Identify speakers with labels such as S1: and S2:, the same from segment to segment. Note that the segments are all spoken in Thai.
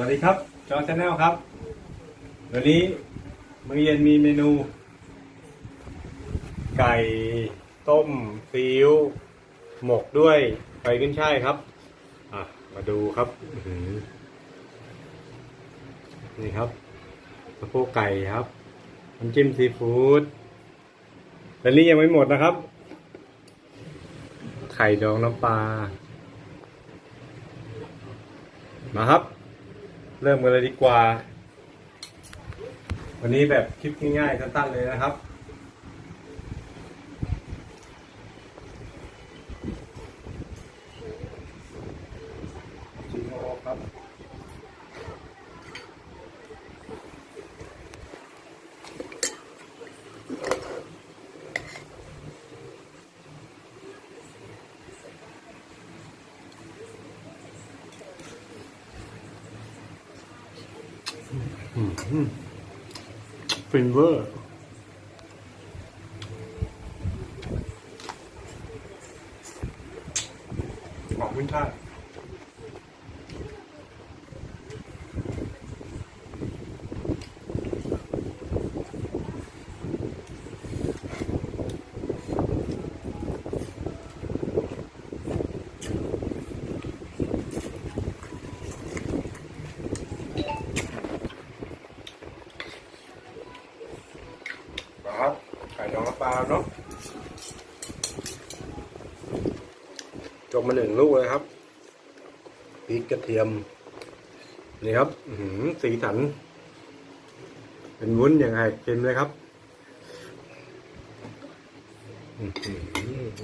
S1: วัสดีครับ จอชาแนลครับ วันนี้มื้อเย็นมีเมนู ไก่ต้มซีอิ๊วหมกด้วยไฟขึ้นช่ายครับ อะ มาดูครับนี่ครับสะโพกไก่ครับน้ำจิ้มซีฟู้ดและนี่ยังไม่หมดนะครับ ไข่ดองน้ำปลามาครับ เริ่มกันเลยดีกว่า วันนี้แบบคลิปง่ายๆสั้นๆเลยนะครับชิมโอครับ ฟินเวอร์ขอบคุณท่า ครับไข่ดองน้ำปลาเนาะจบมาหนึ่งลูกเลยครับพริกกระเทียม นี่ครับสีสัน เป็นวุ้นอย่างไรเค็มเลยครับ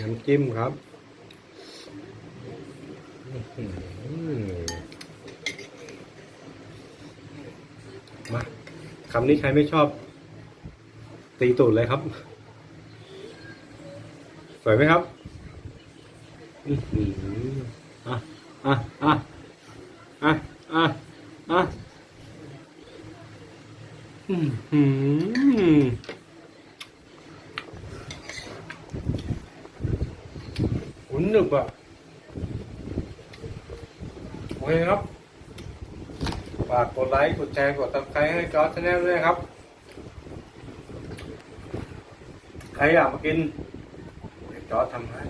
S1: น้ำจิ้มครับมาคำนี้ใครไม่ชอบ ตีตูดเลยครับ สวยไหมครับอือหืออะอะอะอะอะอะอื้อหือหุ่นหนึบอะโอเคครับ ฝากกดไลค์ กดแชร์ กดติดตามให้จอร์จชาแนลด้วยครับ ใครอยากมากินเดี๋ยวจอร์จทำให้